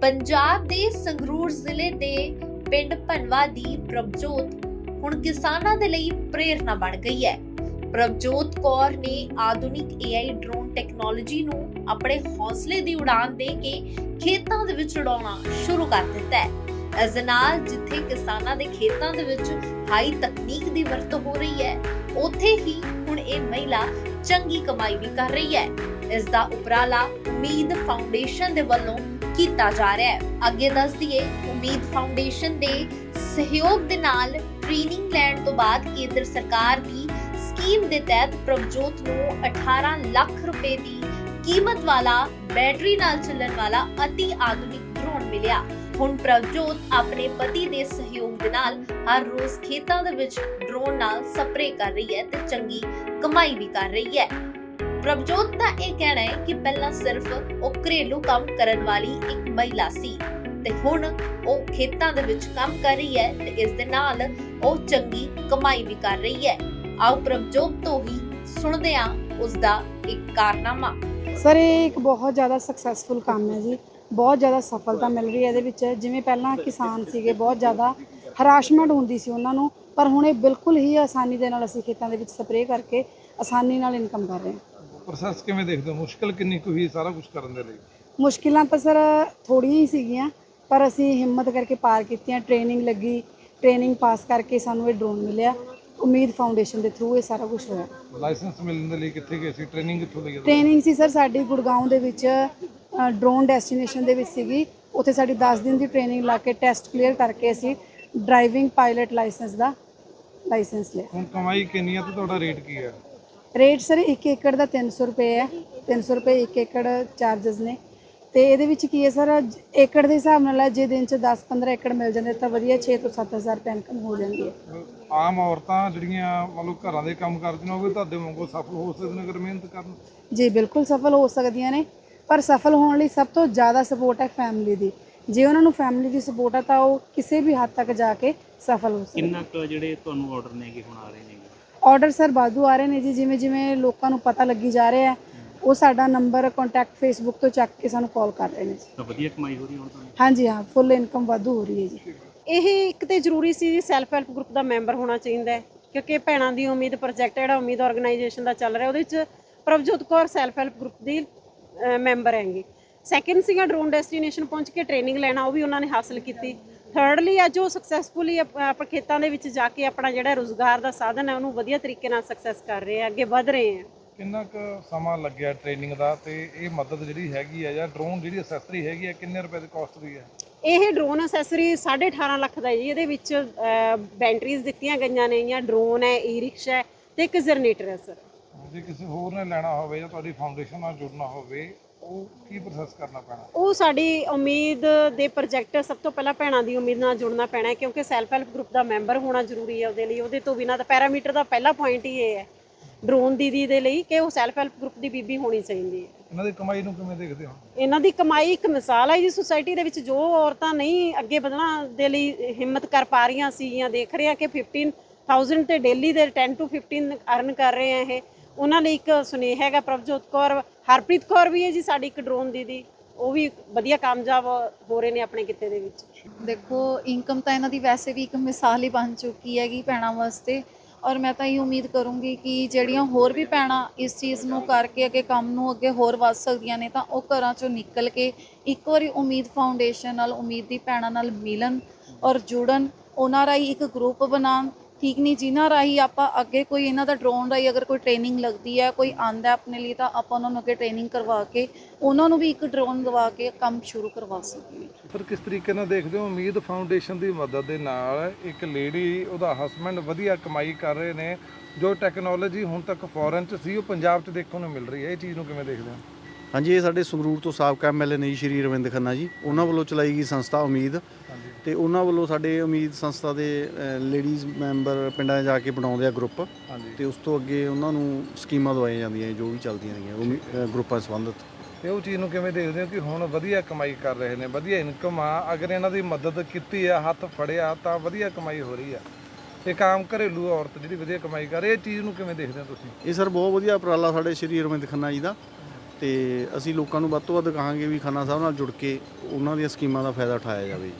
ਪੰਜਾਬ ਦੇ ਸੰਗਰੂਰ ਜ਼ਿਲ੍ਹੇ ਦੇ ਪਿੰਡ ਭਨਵਾ ਦੀ ਪ੍ਰਭਜੋਤ ਹੁਣ ਕਿਸਾਨਾਂ ਦੇ ਲਈ ਪ੍ਰੇਰਨਾ ਬਣ ਗਈ ਹੈ। ਪ੍ਰਭਜੋਤ ਕੌਰ ਨੇ ਆਧੁਨਿਕ AI ਡਰੋਨ ਟੈਕਨੋਲੋਜੀ ਨੂੰ ਆਪਣੇ ਹੌਸਲੇ ਦੀ ਉਡਾਨ ਦੇ ਕੇ ਖੇਤਾਂ ਦੇ ਵਿੱਚ ਉਡਾਉਣਾ ਸ਼ੁਰੂ ਕਰ ਦਿੱਤਾ ਹੈ। ਇਸ ਦੇ ਨਾਲ ਜਿੱਥੇ ਕਿਸਾਨਾਂ ਦੇ ਖੇਤਾਂ ਦੇ ਵਿੱਚ ਹਾਈ ਤਕਨੀਕ ਦੀ ਵਰਤੋਂ ਹੋ ਰਹੀ ਹੈ, ਉੱਥੇ ਹੀ ਹੁਣ ਇਹ ਮਹਿਲਾ ਚੰਗੀ ਕਮਾਈ ਵੀ ਕਰ ਰਹੀ ਹੈ। ਇਸ ਦਾ ਉਪਰਾਲਾ ਉਮੀਦ ਫਾਊਂਡੇਸ਼ਨ ਦੇ ਵੱਲੋਂ ਕੀਤਾ ਜਾ ਰਿਹਾ ਹੈ। ਅੱਗੇ ਦੱਸ ਦਈਏ ਉਮੀਦ ਫਾਊਂਡੇਸ਼ਨ ਦੇ ਸਹਿਯੋਗ ਦੇ ਨਾਲ ਟ੍ਰੇਨਿੰਗ ਲੈਣ ਤੋਂ ਬਾਅਦ ਕੇਂਦਰ ਸਰਕਾਰ ਦੀ ਸਕੀਮ ਦੇ ਤਹਿਤ ਪ੍ਰਭਜੋਤ ਨੂੰ 18 ਲੱਖ ਰੁਪਏ ਦੀ ਕੀਮਤ ਵਾਲਾ ਬੈਟਰੀ ਨਾਲ ਚੱਲਣ ਵਾਲਾ ਅਤੀ ਆਧੁਨਿਕ ਡਰੋਨ ਮਿਲਿਆ। ਹੁਣ ਪ੍ਰਭਜੋਤ ਆਪਣੇ ਪਤੀ ਦੇ ਸਹਿਯੋਗ ਦੇ ਨਾਲ ਹਰ ਰੋਜ਼ ਖੇਤਾਂ ਦੇ ਵਿੱਚ ਡਰੋਨ ਨਾਲ ਸਪਰੇ ਕਰ ਰਹੀ ਹੈ ਤੇ ਚੰਗੀ ਕਮਾਈ ਵੀ ਕਰ ਰਹੀ ਹੈ। ਪ੍ਰਭਜੋਤ ਦਾ ਇਹ ਕਹਿਣਾ ਹੈ ਪਹਿਲਾਂ ਸਿਰਫ ਉਹ ਘਰੇਲੂ ਕੰਮ ਕਰਨ ਵਾਲੀ ਇੱਕ ਮਹਿਲਾ ਸੀ ਤੇ ਹੁਣ ਉਹ ਖੇਤਾਂ ਦੇ ਵਿੱਚ ਕੰਮ ਕਰ ਰਹੀ ਹੈ ਤੇ ਇਸ ਦੇ ਨਾਲ ਉਹ ਚੰਗੀ ਕਮਾਈ ਵੀ ਕਰ ਰਹੀ ਹੈ। ਆਓ ਪ੍ਰਭਜੋਤ ਤੋਂ ਹੀ ਸੁਣਦੇ ਹਾਂ ਉਸ ਦਾ ਇੱਕ ਕਾਰਨਾਮਾ। ਸਰ, ਇਹ ਇੱਕ ਬਹੁਤ ਜ਼ਿਆਦਾ ਸਕਸੈਸਫੁਲ ਕੰਮ ਹੈ ਜੀ। ਬਹੁਤ ਜ਼ਿਆਦਾ ਸਫਲਤਾ ਮਿਲ ਰਹੀ ਹੈ ਇਹਦੇ ਵਿੱਚ। ਜਿਵੇਂ ਪਹਿਲਾਂ ਕਿਸਾਨ ਸੀਗੇ, ਬਹੁਤ ਜ਼ਿਆਦਾ ਹਰਾਸ਼ਮੈਂਟ ਹੁੰਦੀ ਸੀ ਉਹਨਾਂ ਨੂੰ, ਪਰ ਹੁਣ ਇਹ ਬਿਲਕੁਲ ਹੀ ਆਸਾਨੀ ਦੇ ਨਾਲ ਅਸੀਂ ਖੇਤਾਂ ਦੇ ਵਿੱਚ ਸਪਰੇਅ ਕਰਕੇ ਆਸਾਨੀ ਨਾਲ ਇਨਕਮ ਕਰ ਰਹੇ ਹਾਂ। ਪ੍ਰੋਸੈਸ ਕਿਵੇਂ ਦੇਖਦੇ ਹੋ? ਮੁਸ਼ਕਲ ਕਿੰਨੀ ਕੁ ਹੋਈ ਸਾਰਾ ਕੁਝ ਕਰਨ ਦੇ ਲਈ? ਮੁਸ਼ਕਿਲਾਂ ਤਾਂ ਸਰ ਥੋੜੀਆਂ ਹੀ ਸੀਗੀਆਂ ਪਰ ਅਸੀਂ ਹਿੰਮਤ ਕਰਕੇ ਪਾਰ ਕੀਤੀਆਂ ਟ੍ਰੇਨਿੰਗ ਲੱਗੀ ਟ੍ਰੇਨਿੰਗ ਪਾਸ ਕਰਕੇ ਸਾਨੂੰ ਇਹ ਡਰੋਨ ਮਿਲਿਆ। ਉਮੀਦ ਫਾਊਂਡੇਸ਼ਨ ਦੇ ਥਰੂ ਇਹ ਸਾਰਾ ਕੁਝ ਹੋਇਆ। ਲਾਇਸੈਂਸ ਮਿਲਣ ਦੇ ਲਈ ਕਿੱਥੇ ਗਏ ਸੀ? ਟ੍ਰੇਨਿੰਗ ਕਿੱਥੋਂ ਲਈ? ਟ੍ਰੇਨਿੰਗ ਸੀ ਸਰ ਸਾਡੀ ਗੁੜਗਾਉਂ ਦੇ ਵਿੱਚ ਡਰੋਨ ਡੈਸਟੀਨੇਸ਼ਨ ਦੇ ਵਿੱਚ ਸੀਗੀ। ਉੱਥੇ ਸਾਡੀ 10 ਦਿਨ ਦੀ ਟ੍ਰੇਨਿੰਗ ਲਾ ਕੇ ਟੈਸਟ ਕਲੀਅਰ ਕਰਕੇ ਅਸੀਂ ਡਰਾਈਵਿੰਗ ਪਾਇਲਟ ਲਾਇਸੈਂਸ ਦਾ ਲਾਇਸੈਂਸ ਲਿਆ। ਹੁਣ ਕਮਾਈ ਕਿੰਨੀ ਹੈ ਤੇ ਤੁਹਾਡਾ ਰੇਟ ਕੀ ਹੈ? ਰੇਟ ਸਰ 1 ਏਕੜ ਦਾ 300 ਰੁਪਏ ਹੈ 300 ਰੁਪਏ 1 ਏਕੜ ਚਾਰजेस ਨੇ। ਤੇ ਇਹਦੇ ਵਿੱਚ ਕੀ ਹੈ ਸਰ ਏਕੜ ਦੇ ਹਿਸਾਬ ਨਾਲ ਹੈ, ਜੇ ਦਿਨ ਚ 10-15 ਏਕੜ ਮਿਲ ਜਾਂਦੇ ਤਾਂ ਵਧੀਆ 6 ਤੋਂ 7000 ਰੁਪਏ ਇਨਕਮ ਹੋ ਜਾਂਦੀ ਹੈ। ਆਮ ਔਰਤਾਂ ਜਿਹੜੀਆਂ ਮਤਲਬ ਘਰਾਂ ਦੇ ਕੰਮ ਕਰਦੀਆਂ ਉਹ ਵੀ ਤੁਹਾਡੇ ਵਾਂਗੂ ਸਫਲ ਹੋ ਸਕਦੇ ਨੇ ਅਗਰ ਮਿਹਨਤ ਕਰਨ। ਜੀ ਬਿਲਕੁਲ ਸਫਲ ਹੋ ਸਕਦੀਆਂ ਨੇ ਪਰ ਸਫਲ ਹੋਣ ਲਈ ਸਭ ਤੋਂ ਜ਼ਿਆਦਾ ਸਪੋਰਟ ਹੈ ਫੈਮਿਲੀ ਦੀ। ਜੇ ਉਹਨਾਂ ਨੂੰ ਫੈਮਿਲੀ ਦੀ ਸਪੋਰਟ ਹੈ ਤਾਂ ਉਹ ਕਿਸੇ ਵੀ ਹੱਦ ਤੱਕ ਜਾ ਕੇ ਸਫਲ ਹੋ ਸਕਦੇ ਕਿੰਨਾ ਕੁ ਜਿਹੜੇ ਤੁਹਾਨੂੰ ਆਰਡਰ ਨੇ ਕਿ ਹੁਣ ਆ ਰਹੇ ਨੇ? ਆਰਡਰ ਸਰ ਬਾਦੂ ਆ ਰਹੇ ਨੇ ਜੀ ਜਿਵੇਂ ਜਿਵੇਂ ਲੋਕਾਂ ਨੂੰ ਪਤਾ ਲੱਗੀ ਜਾ ਰਿਹਾ ਹੈ ਉਹ ਸਾਡਾ ਨੰਬਰ ਕੰਟੈਕਟ ਫੇਸਬੁੱਕ ਤੋਂ ਚੱਕ ਕੇ ਸਾਨੂੰ ਕਾਲ ਕਰ ਰਹੇ ਨੇ ਜੀ। ਤਾਂ ਵਧੀਆ ਕਮਾਈ ਹੋ ਰਹੀ ਹੁਣ ਤੁਹਾਨੂੰ ਹਾਂਜੀ ਹਾਂ ਫੁੱਲ ਇਨਕਮ ਵਾਧੂ ਹੋ ਰਹੀ ਹੈ ਜੀ। ਇਹ ਇੱਕ ਤੇ ਜ਼ਰੂਰੀ ਸੀ ਜੀ ਸੈਲਫ ਹੈਲਪ ਗਰੁੱਪ ਦਾ ਮੈਂਬਰ ਹੋਣਾ ਚਾਹੀਦਾ ਹੈ ਕਿਉਂਕਿ ਭੈਣਾਂ ਦੀ ਉਮੀਦ ਪ੍ਰੋਜੈਕਟ ਜਿਹੜਾ ਉਮੀਦ ਆਰਗੇਨਾਈਜੇਸ਼ਨ ਦਾ ਚੱਲ ਰਿਹਾ ਉਹਦੇ ਵਿੱਚ Prabhjot Kaur self help group ਦੀ ਮੈਂਬਰ ਹੈਗੀ। ਸੈਕਿੰਡ ਸੀਗਾ ਡਰੋਨ ਡੈਸਟੀਨੇਸ਼ਨ ਪਹੁੰਚ ਕੇ ਟ੍ਰੇਨਿੰਗ ਲੈਣਾ ਉਹ ਵੀ ਉਹਨਾਂ ਨੇ ਹਾਸਲ ਕੀਤੀ। ਥਰਡਲੀ ਅੱਜ ਉਹ ਸਕਸੈਸਫੁਲੀ ਆਪਣੇ ਖੇਤਾਂ ਦੇ ਵਿੱਚ ਜਾ ਕੇ ਆਪਣਾ ਜਿਹੜਾ ਰੋਜ਼ਗਾਰ ਦਾ ਸਾਧਨ ਹੈ ਉਹਨੂੰ ਵਧੀਆ ਤਰੀਕੇ ਨਾਲ ਸਕਸੈਸ ਕਰ ਰਹੇ ਆ ਅੱਗੇ ਵਧ ਰਹੇ ਆ। ਕਿੰਨਾ ਕੁ ਸਮਾਂ ਲੱਗਿਆ ਟ੍ਰੇਨਿੰਗ ਦਾ ਤੇ ਇਹ ਮਦਦ ਜਿਹੜੀ ਹੈਗੀ ਹੈ ਜਾਂ ਡਰੋਨ ਜਿਹੜੀ ਅਸੈਸਰੀ ਹੈਗੀ ਹੈ ਕਿੰਨੇ ਰੁਪਏ ਦੀ ਕਾਸਟ ਦੀ ਹੈ ਇਹ ਡਰੋਨ ਅਸੈਸਰੀ 18.5 ਲੱਖ ਦਾ ਜੀ ਇਹਦੇ ਵਿੱਚ ਬੈਟਰੀਜ਼ ਦਿੱਤੀਆਂ ਗਈਆਂ ਨੇ ਜਾਂ ਡਰੋਨ ਹੈ ਈ ਰਿਕਸ਼ਾ ਹੈ ਤੇ ਇੱਕ ਜਨਰੇਟਰ ਹੈ ਸਰ ਜੇ ਕਿਸੇ ਹੋਰ ਨੇ ਲੈਣਾ ਹੋਵੇ ਜਾਂ ਤੁਹਾਡੀ ਫਾਊਂਡੇਸ਼ਨ ਨਾਲ ਜੁੜਨਾ ਹੋਵੇ ਉਹ ਕੀ ਪ੍ਰੋਸੈਸ ਕਰਨਾ ਪੈਣਾ? ਉਹ ਸਾਡੀ ਉਮੀਦ ਦੇ ਪ੍ਰੋਜੈਕਟ ਸਭ ਤੋਂ ਪਹਿਲਾਂ ਭੈਣਾਂ ਦੀ ਉਮੀਦ ਨਾਲ ਜੁੜਨਾ ਪੈਣਾ ਹੈ ਕਿਉਂਕਿ ਸੈਲਫ ਹੈਲਪ ਗਰੁੱਪ ਦਾ ਮੈਂਬਰ ਹੋਣਾ ਜ਼ਰੂਰੀ ਹੈ ਉਹਦੇ ਲਈ। ਉਹਦੇ ਤੋਂ ਬਿਨਾਂ ਤਾਂ ਪੈਰਾਮੀਟਰ ਦਾ ਪਹਿਲਾ ਪੁਆਇੰਟ ਹੀ ਇਹ ਹੈ ਡਰੋਨ ਦੀਦੀ ਦੇ ਲਈ ਕਿ ਉਹ ਸੈਲਫ ਹੈਲਪ ਗਰੁੱਪ ਦੀ ਬੀਬੀ ਹੋਣੀ ਚਾਹੀਦੀ ਹੈ। ਇਹਨਾਂ ਦੀ ਕਮਾਈ ਨੂੰ ਕਿਵੇਂ ਦੇਖਦੇ ਹੋ? ਇਹਨਾਂ ਦੀ ਕਮਾਈ ਇੱਕ ਮਿਸਾਲ ਹੈ ਜੀ ਸੁਸਾਇਟੀ ਦੇ ਵਿੱਚ ਜੋ ਔਰਤਾਂ ਨਹੀਂ ਅੱਗੇ ਵਧਣਾ ਦੇ ਲਈ ਹਿੰਮਤ ਕਰ ਪਾ ਰਹੀਆਂ ਸੀਗੀਆਂ ਦੇਖ ਰਹੇ ਆ ਕਿ 15000 ਤੇ ਡੇਲੀ ਦੇ 10 ਟੂ 15 ਅਰਨ ਕਰ ਰਹੇ ਆ ਇਹ। ਉਹਨਾਂ ਲਈ ਇੱਕ ਸੁਨੇਹਾ ਹੈਗਾ ਪ੍ਰਭਜੋਤ ਕੌਰ, ਹਰਪ੍ਰੀਤ ਕੌਰ ਵੀ ਹੈ ਜੀ, ਸਾਡੀ ਇੱਕ ਡਰੋਨ ਦੀਦੀ। ਉਹ ਵੀ ਵਧੀਆ ਕਾਮਯਾਬ ਹੋ ਰਹੇ ਨੇ ਆਪਣੇ ਕਿੱਤੇ ਦੇ ਵਿੱਚ। ਦੇਖੋ ਇਨਕਮ ਤਾਂ ਇਹਨਾਂ ਦੀ ਵੈਸੇ ਵੀ ਇੱਕ ਮਿਸਾਲ ਹੀ ਬਣ ਚੁੱਕੀ ਹੈਗੀ ਭੈਣਾਂ ਵਾਸਤੇ। ਔਰ ਮੈਂ ਤਾਂ ਇਹ ਉਮੀਦ ਕਰੂੰਗੀ ਕਿ ਜਿਹੜੀਆਂ ਹੋਰ ਵੀ ਭੈਣਾਂ ਇਸ ਚੀਜ਼ ਨੂੰ ਕਰਕੇ ਅੱਗੇ ਕੰਮ ਨੂੰ ਅੱਗੇ ਹੋਰ ਵੱਧ ਸਕਦੀਆਂ ਨੇ, ਤਾਂ ਉਹ ਘਰਾਂ ਚੋਂ ਨਿਕਲ ਕੇ ਇੱਕ ਵਾਰੀ ਉਮੀਦ ਫਾਊਂਡੇਸ਼ਨ ਨਾਲ, ਉਮੀਦ ਦੀ ਭੈਣਾਂ ਨਾਲ ਮਿਲਣ ਔਰ ਜੁੜਨ, ਉਹਨਾਂ ਰਾਹੀਂ ਇੱਕ ਗਰੁੱਪ ਬਣਾਉਣ ਠੀਕ ਨਹੀਂ ਜਿਨ੍ਹਾਂ ਰਾਹੀਂ ਆਪਾਂ ਅੱਗੇ ਕੋਈ ਇਹਨਾਂ ਦਾ ਡਰੋਨ ਰਾਹੀਂ ਅਗਰ ਕੋਈ ਟ੍ਰੇਨਿੰਗ ਲੱਗਦੀ ਹੈ ਕੋਈ ਆਂਦਾ ਆਪਣੇ ਲਈ ਤਾਂ ਆਪਾਂ ਉਹਨਾਂ ਨੂੰ ਅੱਗੇ ਟ੍ਰੇਨਿੰਗ ਕਰਵਾ ਕੇ ਉਹਨਾਂ ਨੂੰ ਵੀ ਇੱਕ ਡਰੋਨ ਦਵਾ ਕੇ ਕੰਮ ਸ਼ੁਰੂ ਕਰਵਾ ਸਕੀਏ ਪਰ ਕਿਸ ਤਰੀਕੇ ਨਾਲ ਦੇਖਦੇ ਹੋ? ਉਮੀਦ ਫਾਊਂਡੇਸ਼ਨ ਦੀ ਮਦਦ ਦੇ ਨਾਲ ਇੱਕ ਲੇਡੀ ਉਹਦਾ ਹਸਬੰਡ ਵਧੀਆ ਕਮਾਈ ਕਰ ਰਹੇ ਨੇ। ਜੋ ਟੈਕਨੋਲੋਜੀ ਹੁਣ ਤੱਕ ਫੋਰਨ ਚ ਸੀ ਉਹ ਪੰਜਾਬ ਚ ਦੇਖਣ ਨੂੰ ਮਿਲ ਰਹੀ ਹੈ। ਇਹ ਚੀਜ਼ ਨੂੰ ਕਿਵੇਂ ਦੇਖਦੇ ਹੋ? ਹਾਂਜੀ ਇਹ ਸਾਡੇ ਸੰਗਰੂਰ ਤੋਂ ਸਾਬਕਾ ਐਮਐਲਏ ਨੇ ਜੀ ਸ਼੍ਰੀ ਰਵਿੰਦ ਖੰਨਾ ਜੀ। ਉਹਨਾਂ ਵੱਲੋਂ ਚਲਾਈ ਗਈ ਸੰਸਥਾ ਉਮੀਦ। ਤੇ ਉਹਨਾਂ ਵੱਲੋਂ ਸਾਡੇ ਉਮੀਦ ਸੰਸਥਾ ਦੇ ਲੇਡੀਜ਼ ਮੈਂਬਰ ਪਿੰਡਾਂ ਜਾ ਕੇ ਬਣਾਉਂਦੇ ਆ ਗਰੁੱਪ ਤੇ ਉਸ ਤੋਂ ਅੱਗੇ ਉਹਨਾਂ ਨੂੰ ਸਕੀਮਾਂ ਦਵਾਈਆਂ ਜਾਂਦੀਆਂ ਜੋ ਵੀ ਚੱਲਦੀਆਂ ਰਹੀਆਂ ਗਰੁੱਪਾਂ ਸੰਬੰਧਿਤ। ਤੇ ਉਹ ਚੀਜ਼ ਨੂੰ ਕਿਵੇਂ ਦੇਖਦੇ ਹੋ ਕਿ ਹੁਣ ਵਧੀਆ ਕਮਾਈ ਕਰ ਰਹੇ ਨੇ? ਵਧੀਆ ਇਨਕਮ ਆ ਅਗਰ ਇਹਨਾਂ ਦੀ ਮਦਦ ਕੀਤੀ ਆ ਹੱਥ ਫੜਿਆ ਤਾਂ ਵਧੀਆ ਕਮਾਈ ਹੋ ਰਹੀ ਆ। ਇੱਕ ਆਮ ਘਰੇਲੂ ਔਰਤ ਜਿਹੜੀ ਵਧੀਆ ਕਮਾਈ ਕਰ ਰਹੀ ਹੈ ਇਹ ਚੀਜ਼ ਨੂੰ ਕਿਵੇਂ ਦੇਖਦੇ ਹੋ ਤੁਸੀਂ? ਇਹ ਸਰ ਬਹੁਤ ਵਧੀਆ ਉਪਰਾਲਾ ਸਾਡੇ ਸ਼੍ਰੀ ਰਵਿੰਦ ਖੰਨਾ ਜੀ ਦਾ। ਤੇ ਅਸੀਂ ਲੋਕਾਂ ਨੂੰ ਵੱਧ ਤੋਂ ਵੱਧ ਕਹਾਂਗੇ ਵੀ ਖੰਨਾ ਸਾਹਿਬ ਨਾਲ ਜੁੜ ਕੇ ਉਹਨਾਂ ਦੀਆਂ ਸਕੀਮਾਂ ਦਾ ਫਾਇਦਾ ਉਠਾਇਆ ਜਾਵੇ।